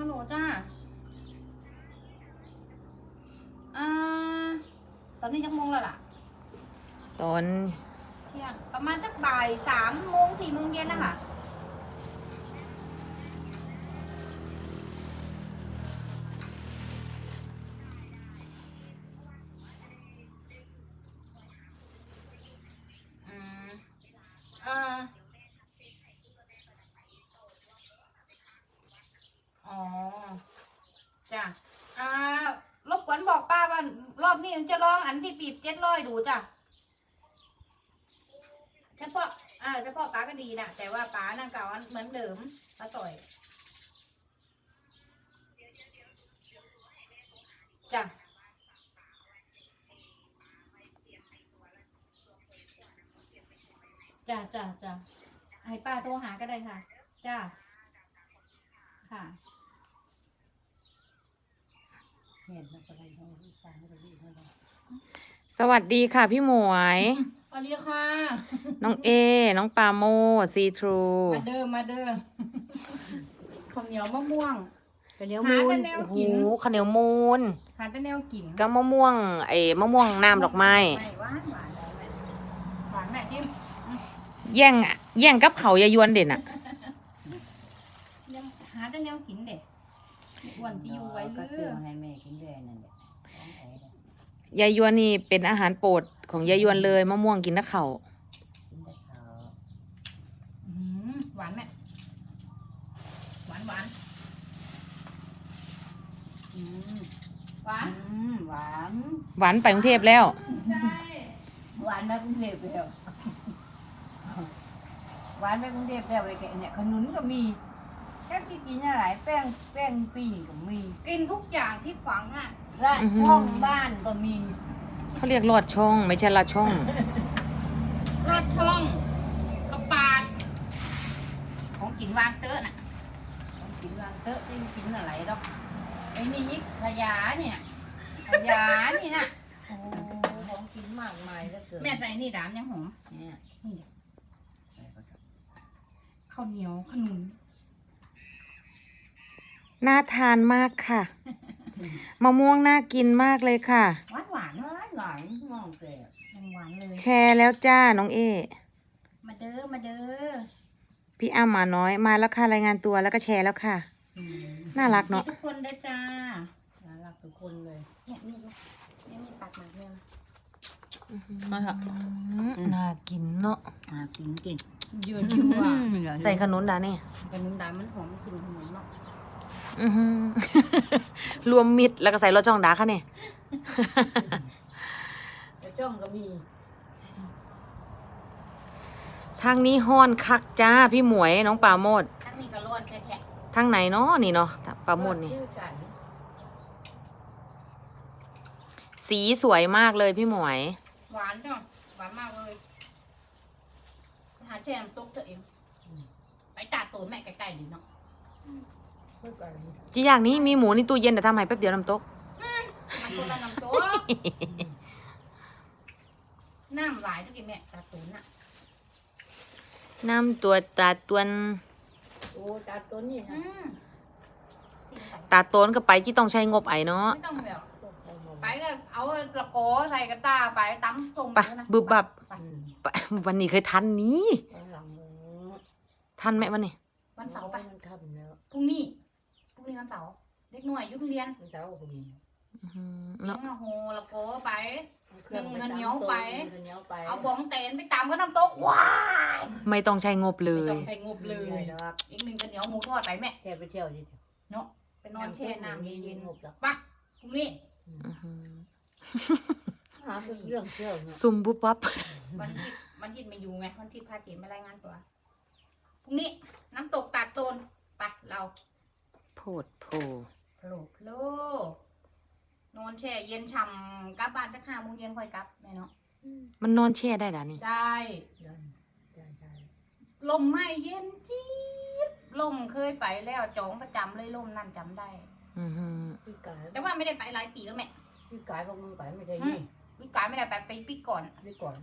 ฮัลโหลจ้าอ่า ตอนนี้จักโมงแล้วล่ะ ตอนเที่ยงประมาณจักบ่ายสามโมงสี่โมงเย็นนะคะ จ้ะอ่ารบกวนบอกป้าว่ารอบนี้มันจะลองอันที่ปีบเจ็ดร้อยดูจ้ะเฉพาะอ่าเฉพาะป้าก็ดีนะแต่ว่าป้านั่งเก่าเหมือนเดิมป้าต่อยจ้ะจ้ะจ้ะจ้ะให้ป้าโทรหาก็ได้ค่ะ จ้ะค่ะ เห็นมันก็ได้เขาฟังก็ได้เขาได้ สวัสดีค่ะพี่หมวย สวัสดีค่ะ น้องเอ น้องปาโมซีทรู มาเดิมมาเดิมข้าวเหนียวมะม่วงก็เดี๋ยวหามูกัลนแนวโอ้โหกินข้าวเหนียวมูนหาแต่แนวกินก็มะม่วงไอ้มะม่วงน้ำดอกไม้ไม่หวานหวานเลยแม่หวานแม่จิ้มแย่งอะแย่งกับเขาวยายวนเด่นอะยังหาแต่แนวกินเด็ด อ้วนที่อยู่ไว้ก็ลืซื้ออมาให้แม่กินด้วยนั่นแหละของไอ้เนี่ยยายวนนี่เป็นอาหารโปรดของยายวนเลยมะม่วงกินนักเขาวกินแต่ข้าวอื้อหือหวานแม่หวานหวานอืมหวานอืมหวานหวานไปกรุงเทพแล้ว ใช่หวานมากรุงเทพแล้วหวานไปกรุงเทพแล้วไอ้แกเนี่ยขนุนก็มี แค่ที่กินอะไรแป้งแป้งปีก็มีกินทุกอย่างที่ขวางหน้าระอื้อหือ ช่องบ้านก็มีเขาเรียกลอดช่องไม่ใช่ลอดช่องรสช่องกระปาด ของกินวางเตอะน่ะต้องกินวางเตอะที่กินอะไรหรอกไอ้นี่ยิกขยาเนี่ยขยานี่น่ะโอ้ของกินมากมายเหลือเกินแม่ใส่นี่ดามยังหอมเนี่ยนี่ข้าวเหนียวขนุน น่าทานมากค่ะมะม่วงน่ากินมากเลยค่ะ หวานหวานหวานหวานมองแก่ยังหวานเลย แชร์แล้วจ้าน้องเอ มาเด้อมาเด้อพี่อ้าหมาน้อยมาแล้วค่ะรายงานตัวแล้วก็แชร์แล้วค่ะอืมน่ารักมีเนาะทุกคนเด้อจ้าน่ารักทุกคนเลยเนี่ยมีดไหมเนี่ยมีดปักหมากเนี่ยมาเถอะน่ากินเนาะอ่ากินกินยืนอยู่ว่าใส่ขนุนดาเนี่ยขนุนดามมันหอมกลิ่นขนุนเนาะ อื้อหือ รวมมิดแล้วก็ใส่รสช่องดาค่ะเนี่ยกระจ้องก็มีทางนี้ห้อนคักจ้าพี่หมวยน้องปราโมดทั้งนี้ก็ร้อนแท้ทางไหนเนาะนี่เนาะปราโมดนี่ ชื่อกันสีสวยมากเลยพี่หมวยๆหวานจ้ะหวานมากเลย หาแช่น้ำซุปเธอเอง ไปตาดตูนแม่ใกล้ๆดีเนาะ เมื่อก่อนจีอย่างนี้มีหมูในตู้เย็นแต่ทำให้แป๊บเดียวน้ำตก มันคนละน้ำซุปน้ำหลายทุกทีแม่ตาดตูนอะน้ำตัวตาตวนโอ้ตาต้นนี่อืนะมตาโตนก็ไปที่ต้องใช้งบไอเนาะไม่ต้องแบบต้นไปหมดไปก็เอาตะโกใส่กระตาไปตำส้มไปนะบึบบับไปอืมไปวันนี้เคยทันนี้ตอนหลังหมูทันไหมวันนี้วันเสาร์ไปมันทำแล้วพรุ่งนี้พรุ่ง นี้วันเสาร์เด็กหน่วยอยุทเรียนมันเช้าก็มีอื้อหือเลี้ยเนาะงโหละโกไปครื่องนึ่งข้าวเหนียวไปนึ่งข้าวเหนียวไปเอาบองเตนไปตำก็น้ำตกว้ายไม่ต้องใช้งบเลไม่ต้ยองใช้งบเลยได้ดอกอีกหนึ่งข้าวเหนียวหมูทอดไปแม่แค่ไปเที่ยวดิเนาะไปนอนแช่น้ำเย็นงบแล้วๆไปพรุ่งนี้อื้อหือหาเป็นเรื่องเที่ยวเนาะซุ่มบุบบับ วันที่วันที่ไม่อยู่ไงวันที่พาจีนมารายงานตัวพรุ่งนี้น้ำตกตาดโตนไปเรา โพดโพโผล่โผล่นอนแช่เย็นฉ่ำกลับบ้านจะห้าโมงเย็นค่อยกลับแม่เนาะมันนอนแช่ได้ดานี่ ได้ได้ได้ลมไม่เย็นจี๊บลมเคยไปแล้วจองประจำเลยลมนั่นจำได้ อือหือพี่กายแต่ว่าไม่ได้ไปหลายปีแล้วแม่ พี่กายพวกมึงไปไม่ได้นี่วิกายไม่ได้ไปไปปีก่อน นี่ก่อน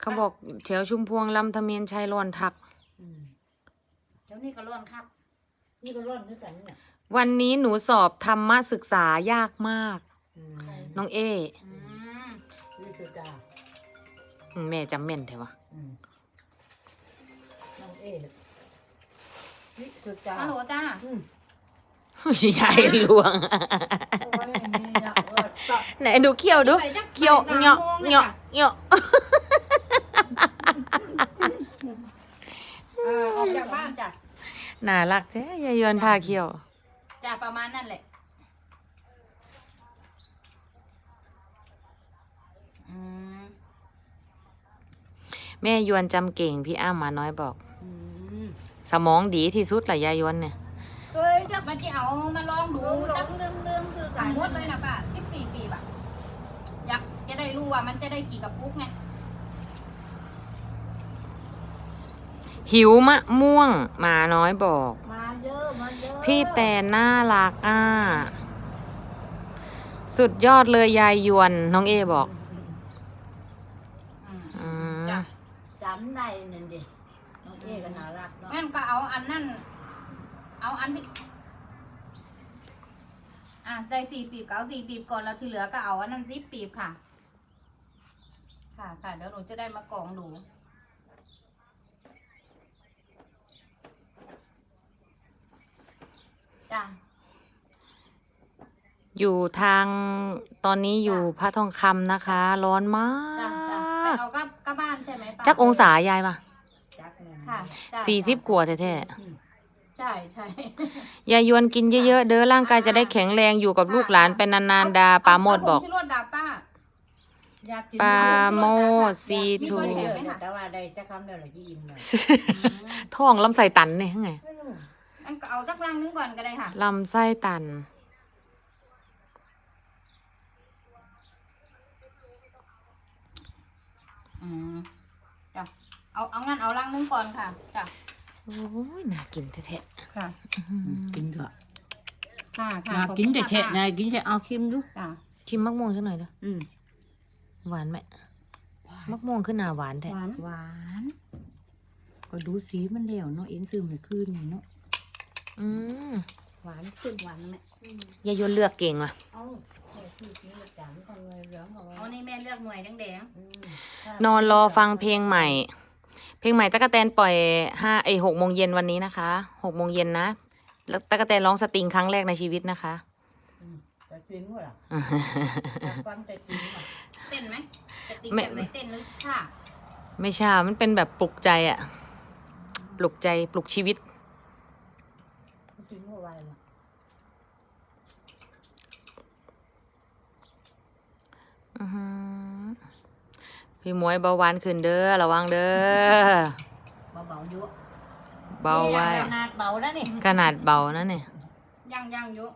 เขาบอกแถวชุมพวงลำทะเมียนชัยรอนทักอืมแถดี๋ยว นี้ก็ร้อนครับ นี่ก็ร้อนด้วยกันเนี่ยวันนี้หนูสอบธรรมศึกษายากมากอืมน้องเออืมนี่คือดาอืมแม่จำแม่นเถอะวะอืมน้องเอ๋นี่คือดาฮัลโหลจ้าอืมใหญ่หลวง โอ้ยนี่นะเออตัดไหนดูเขี้ยวดูไปจักเขี้ยวบ่สมเงาะโมงลเงาะจ้เงาะเออออกจากบ้านจ้ะ น่ารักแท้ยายยวนทาเขี้ยว จ้ะประมาณนั่นแหละ อืมแม่ยวนจำเก่งพี่อ้ามาน้อยบอก อืมสมองดีที่สุดแหละยายยวนเนี่ย เคยจะมันจะเอามาลองดูรู้จัจักกเรื่องเรื่องคือสกัมนมติเลยนะป้าสิบสี่ปีแบบอยากจะได้รู้ว่ามันจะได้กี่กระปุกไง หิวมะม่วงหมาน้อยบอก มาเยอะมาเยอะพี่แต่น่ารักอะสุดยอดเลยยายยวน น้องเอบอกอืมอืมจ้ะจำได้นั่นดิน้องเอ๋ก็น่ารักเนาะงั้นก็เอาอันนั่น เอาอันที่อะได้สี่ปีบก็เอาสี่ปีบก่อนแล้วที่เหลือก็เอาอันนั้นสิบปีบค่ะ ค่ะค่ะเดี๋ยวหนูจะได้มากรองดู จ้ะ อยู่ทางตอนนี้อยู่พระทองคำนะคะ ร้อนมาจ้ะจ้ะไปก เอากับกับบ้านใช่ไหมป้าจักองศายายมาจักนั่นค่ะจ้ะสี่สิบกว่าแท้อืมใช่ใช่ๆยายยวนกินเยอะๆ เด้อร่างกายจะได้แข็งแรงอยู่กับลูกหลานเป็นนานๆดาปาโมดบอก เาผงชูรสดาป้า อยากกินปลาเโมดซีมีทูคนยเห็อะนไหมคะแต่ว่าได้จะคำเดียวเลยที่อิ่มเลย ท้องลำไส้ตันเนี่ยไงไม่รู้อันก็เอาจักรังนึงก่อนก็ได้ค่ะ ลำไส้ตัน อืมจ้ะเอาเอางั้นเอารังนึงก่อนค่ะจ้ะโอ้ยน่ากินแท้ค่ะกินเถอะค่ะค่ะอยากขอบกินคุณแต่ค่ะเฉะนายกินแต่เอาคิมดูจ้ะชิมมักม่วงสักหน่อยเด้ออืมหวานไหมมักม่วงขึ้นหนาหวานแท้หวานหวานก็ดูสีมันแล้วเนาะเอ็นซึมไปคืนนี่เนาะ อืมหวานขึ้นหวานไหมยายยวนเลือกเก่งว่ะ เอ้าแค่ที่กินประจำก็เลยเหลืองเอาไว้เอานี่แม่เลือกหน่วยแดงอืมนอนรอฟังเพลงใหม่ เพลงใหม่ตะกะแตนปล่อยห้าไอหกโมงเย็นวันนี้นะคะหกโมงเย็นนะ แล้วตะกะแตนร้องสตริงครั้งแรกในชีวิตนะคะอืมแต่จริงวะล่ะอยากฟังแต่จริงว่ะๆเต้นไหมจะตีไม่แบบไหนเต้นหรือค่ะไม่ใช่มันเป็นแบบปลุกใจอะปลุกใจปลุกชีวิต จริงว่าไวล่ะ อื้อหือ พี่หมวยเบาหวานขึ้นเด้อระวังเด้อเบาๆอยุเบาไว้นี่ขนาดเบาแล้วนี่ขนาดเบานะเนี่ยยังยังๆอยุ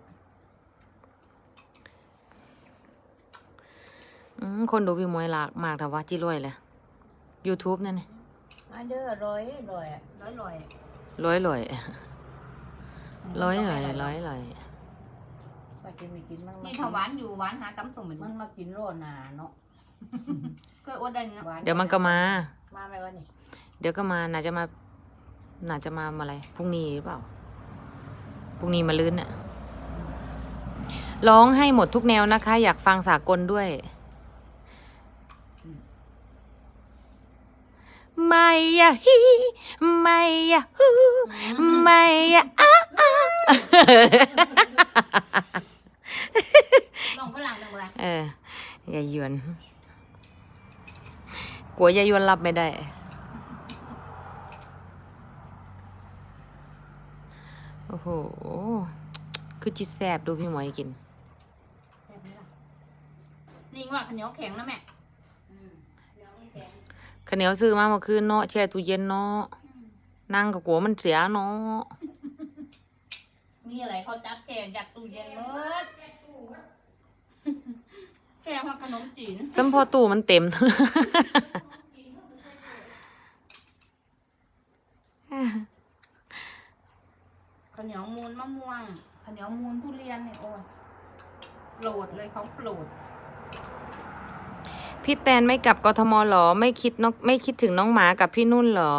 อืมคนดูพี่หมวยหลากมากแต่ว่าจิรวยเลย YouTube นั่นนี่มาเด้อร้อยร้อยอะร้อยลอยร้อยลอยร้อยลอยร้อย ลอยว่าจะไม่กินมันนี่ถ้าหวานอยู่หวานหากำสมเหมือนมันมากินโลนาเนาะก็อดได้เนาะหาเดี๋ยวมันก็มา มาไหมวะนี่เดี๋ยวก็มาน่าจะมา น่าจะมาอะไรพรุ่งนี้หรือเปล่าพรุ่งนี้มาลื้นน่ะร้องให้หมดทุกแนวนะคะ อยากฟังสากลด้วย ไม่ยะฮีไม่ยะฮูไม่ยะอ้า อ้าลองฝรั่งหนึ่งเลยเอออย่าหยวนกลัวยายยวนรับไม่ได้ โอ้โห คือจิตแสบดูพี่หมวยกินแซ่บไหมล่ะนี่ว่าข้าวเหนียวแข็งนะแม่อืมเหนียวแข็งข้าวเหนียวซื้อมาเมื่อคืนเนาะแช่ตู้เย็นเนาะนั่งกับกลัวมันเสียเนาะมีอะไรเขาจับแกงจากตู้เย็นเมื่อ แกงว่าขนมจีนซ้ำพอตู้มันเต็ม ข้าวเหนียวมูนมะม่วงข้าวเหนียวมูนทุเรียนเนี่ยโอ้ยโปรดเลยของโปรดพี่แตนไม่กลับกทมหรอ ไม่คิดน้องไม่คิดถึงน้องหมากับพี่นุ่นหรอ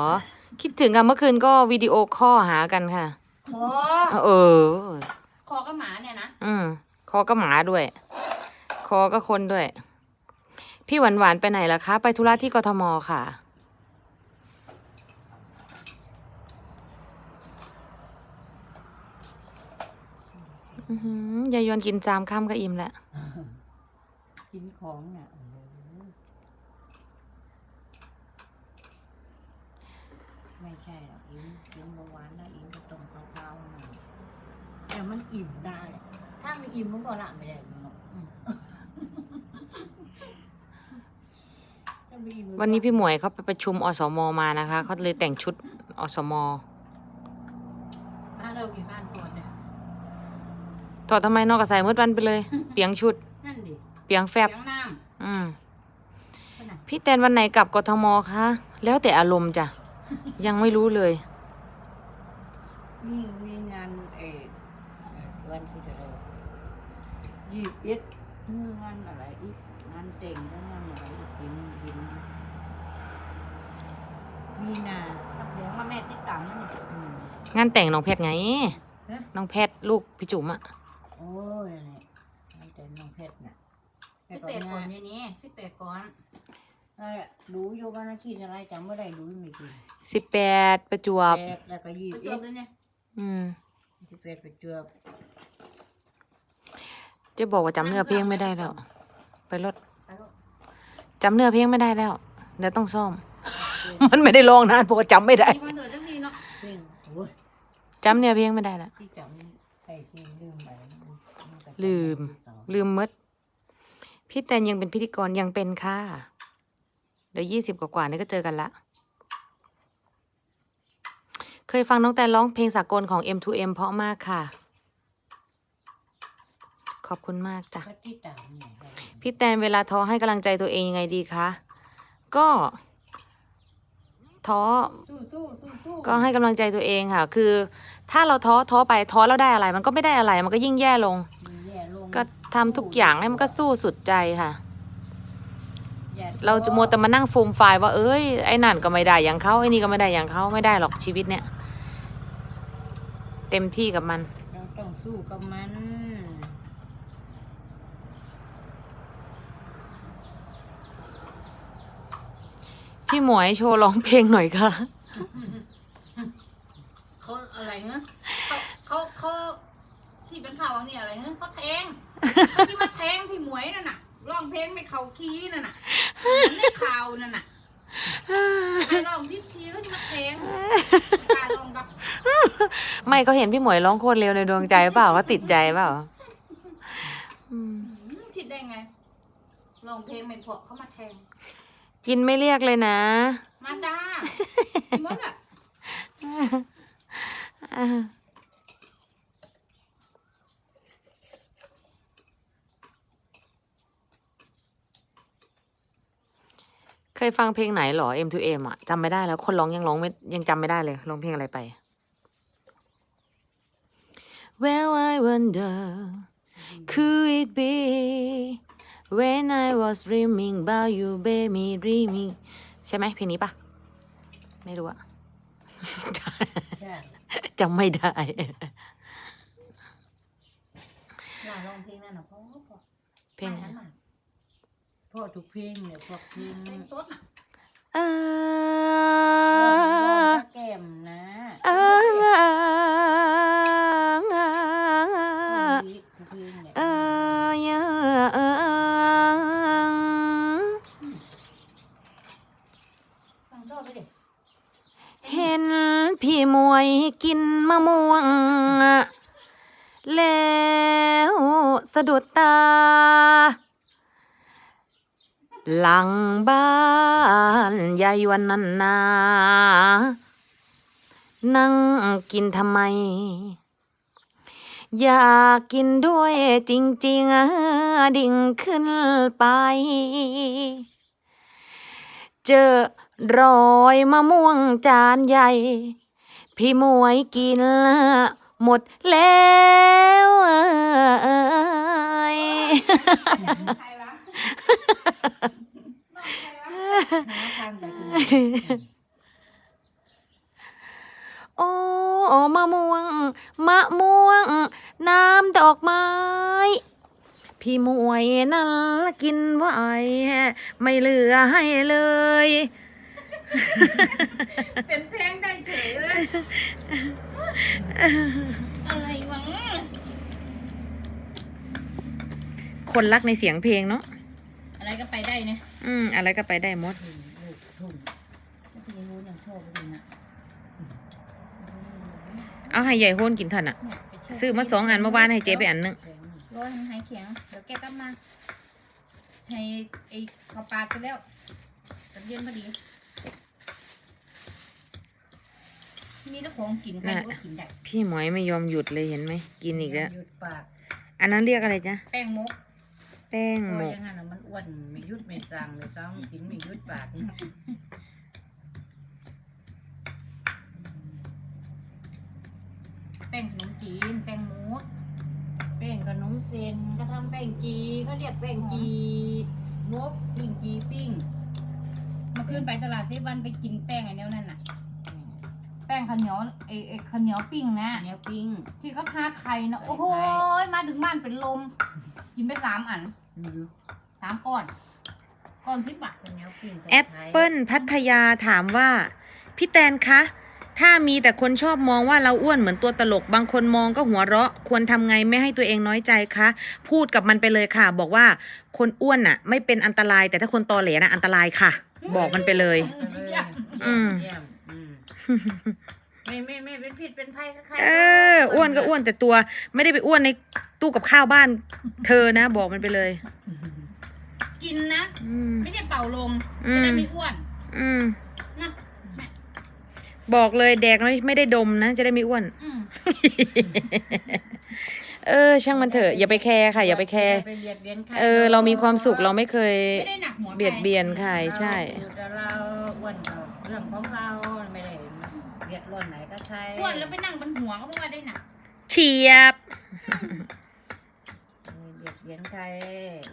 คิดถึงอะเมื่อคืนก็วิดีโอคอลหากันค่ะขอเออ คอก็หมาเนี่ยนะ อืมคอก็หมาด้วย คอก็คนด้วย พี่หวานหวานไปไหนล่ะคะ ไปธุระที่กทมค่ะ อือหือยายยวนกินจามข้ามก็อิ่มแล้ว กินของเนี่ย ไม่ใช่หรอกอิ่มกินเบาหวานนะอิ่มก็ต้องเผาๆหน่อยแต่มันอิ่มได้ ถ้าไม่อิ่มมันก็ละไม่ได้หรอกอืมถ้าไม่อิ่มมัก็ วันนี้พี่หมวยเขาไปประชุมอสมมานะคะเขาเลยแต่งชุดอสมบ้านเราอยู่บ้านก่อนเนี่ยถอดทำไมนอกกระใส่มืดวันไปเลย เปียงชุด นั่นดิ เปียงแฟบเสียงน้อืมำไปไหนพี่แตนวันไหนกลับกทมคะแล้วแต่อารมณ์จ้ะ ยังไม่รู้เลยมีมีงานเออเอ่อวันที่จะเรายี่สิบเอ็ดงานอะไรอีกงานแต่งแล้วงานอะไรอีกยินยิน มีนาตับเหลืองมาแม่ติดตามนั่นนี่อืม งานแต่งน้องแพทย์ไง ฮะ น้องแพทย์ลูกพี่จุ๋มอะโอ้ยนั่นแหละงานแต่งน้องเพชรน่ะสิบแปดก่อนอย่างนี้สิบแปดก่อนนั่นแหละรู้อยู่ว่าหน้าที่อะไรจำไม่ได้รู้ไม่กี่สิบแปดประจวบ แปดแล้วก็ยี่ไปสิบจเอ็บดเลยเนี่ยอืม สิบแปดไปจวบจะบอกว่าจำเนื้อเพลงไม่ได้แล้ว ไปรถไปลูกจำเนื้อเพลงไม่ได้แล้ว เดี๋ยวต้องซ่อม มันไม่ได้ร้องนานเพราะว่าจำไม่ได้มีวันเดือดจังทีเนาะเพลงโอ้ยจำเนื้อเพลงไม่ได้แล้วที่จำไอ้ที่ลืมไปมันก็จำลืมได้ที่ต่อลืมมดพี่แตนยังเป็นพิธีกรยังเป็นค่ะเดี๋ยวยี่สิบกว่าๆนี่ก็เจอกันละ เคยฟังน้องแตนร้องเพลงสากลของ M2M เพราะมากค่ะ ขอบคุณมากจ้ะ ก็ที่ตามเนี่ยครับพี่แตนเวลาท้อให้กำลังใจตัวเองยังไงดีคะ ก็ ท้อสู้สู้สู้สู้ก็ให้กำลังใจตัวเองค่ะ คือ ถ้าเราท้อท้อไปท้อแล้วได้อะไร มันก็ไม่ได้อะไร มันก็ยิ่งแย่ลงแย่ลงก็ทำทุกอย่างให้มันก็สู้สุดใจค่ะอย่ท้อเราจะมัวแต่มานั่งฟูมไฟายว่า เอ้ยไอ้นั่นก็ไม่ได้อย่างเขาไอ้นี่ก็ไม่ได้อย่างเขาไม่ได้หรอกชีวิตเนี่ย เต็มที่กับมัน เราต้องสู้กับมัน พี่หมวยโชว์ร้องเพลงหน่อยค่ะ เขาอะไรเงี้ยเขาเขาเขาที่เป็นข่าวเนี่ยอะไรเงี้ยเขาแทงเขาที่มาแทงพี่หมวยนั่นน่ะร้องเพลงไม่เขาคีย์นั่นน่ะในข่าวนั่นน่ะไอ้ร้องพิษคีย์เขาที่มาแทงกล้ารลองดับไม่ก็เห็นพี่หมวยร้องโคตรเร็วในดวงใจเปล่าว่าติดใจเปล่าอืมอืมผิดได้ไงร้องเพลงไม่เพราะเขามาแทง จินไม่เรียกเลยนะ มาจ้าหมดอะเคยฟังเพลงไหนเหรอ M2M อะจำไม่ได้แล้ว คนร้องยังร้องไม่ยังจำไม่ได้เลยร้องเพลงอะไรไป Well I wonder could it be when I was dreaming about you baby dreaming ใช่ไหมเพลงนี้ปะไม่รู้อะใช่จำไม่ได้ลาร้องเพลงนั่นน่ะเพราะเพราะเพลงไหนนั้นน่ะพ่อทุกเพลงเนี่ยพวกเพลงเพลงสดน่ะเอร้องอตะแก้มนะเออ เออทุกเพลงเนี่ยเออเออฟังเห็นพี่มวยกินมะม่วง แล้วสะดุดตา หลังบ้านยายวันนันนา นั่งกินทำไม อยากกินด้วยจริงๆ ดิ่งขึ้นไป เจอรอยมะม่วงจานใหญ่ พี่มวยกินหมดแล้วเอ้ยใครวะน้องใครวะ หาทางไปดู มะม่วง มะม่วง น้ำดอกไม้ พี่หมวยนั้นกินไว้ไม่เหลือให้เลย เป็นเพลงได้เฉยเลยอะไรวะคนรักในเสียงเพลงเนาะอะไรก็ไปได้เนี่ยอืม อะไรก็ไปได้หมดถุงลูกถุงไม่รู้ยังชอบจริงอะ เอาให้ใหญ่โหนกินเถอะน่ะเนี่ยไปเที่ยวซื้อมาสองอันเมื่อวานให้เจ๊ไปอันหนึงรอให้มันหายแข็งเดี๋ยวแกกลับมา ให้ไอ้ข้าวปลาไปแล้วตอนเย็นพอดี นี่แล้วของกินใครก็กินได้พี่หมวยไม่ยอมหยุดเลยเห็นไหมกินอีกแล้วหยุดปากอันนั้นเรียกอะไรจ๊ะ แป้งมุก แป้งโอ้หมยกอยังงั้นน่ะมันอ้วนไม่หยุดไม่สั่งเลยซ้ำกินไม่หยุดปาก แป้งขนมจีน แป้งมุก แป้งขนมเส้นก็ทำแป้งจี เขาเรียกแป้งจีงกปิ้งจีปิ้งเมื่อคืนไปตลาดเซฟวันไปกินแป้งไอ้แนวนั่นน่ะ แป้งข้าวเหนียวไอ้ไอ้ข้าวเหนียวปิ้งนะ เนี้ยปิ้ง ที่เขาทาไข่นะใส่โอ้โหไข่มาถึงบ้านเป็นลม กินไปสามอันอือฮึสามก้อน ก้อนสิบบาทเป็นเนี้ยปิ้งใส่แอปไข่เปิ้ลพัทยาถามว่า พี่แตนคะ ถ้ามีแต่คนชอบมองว่าเราอ้วนเหมือนตัวตลก บางคนมองก็หัวเราะ ควรทำไงไม่ให้ตัวเองน้อยใจคะ พูดกับมันไปเลยค่ะ บอกว่าคนอ้วนน่ะ ไม่เป็นอันตราย แต่ถ้าคนตอแหลน่ะอันตรายค่ะ บอกมันไปเลยเอาเลยอืมเยี่ยมอืมไม่ไม่ไม่เป็นผิดเป็นภัยก็ใครเอออ้วนก็อ้วนแต่ตัว ไม่ได้ไปอ้วนในตู้กับข้าวบ้าน เธอนะ บอกมันไปเลย กินนะอืมไม่ใช่เป่าลมอืมจะได้ไม่อ้วน อืมนะแม่ บอกเลยแดกไม่ไม่ได้ดมนะ จะได้ไม่อ้วน อืมเออ ช่างมันเถอะอย่าไปแคร์ค่ะ อย่าไปแคร์ไปเบียดเบียนใครเออ เรามีความสุขเราไม่เคย ไม่ได้หนักหัวเบียดเบียนใครใช่เราแต่เราอ้วนเราเรื่องของเราไม่ได้เบียดร้อนไหนก็ใครอ้วนแล้วไปนั่งบนหัวก็เพราะว่าได้หนักเฉียบ ไม่เบียดเบียนใคร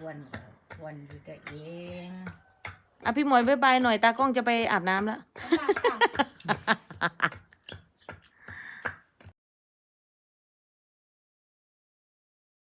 อ้วนก็อ้วนอยู่ตัวเอง อะพี่หมวยบายบายหน่อยตากล้องจะไปอาบน้ำแล้ว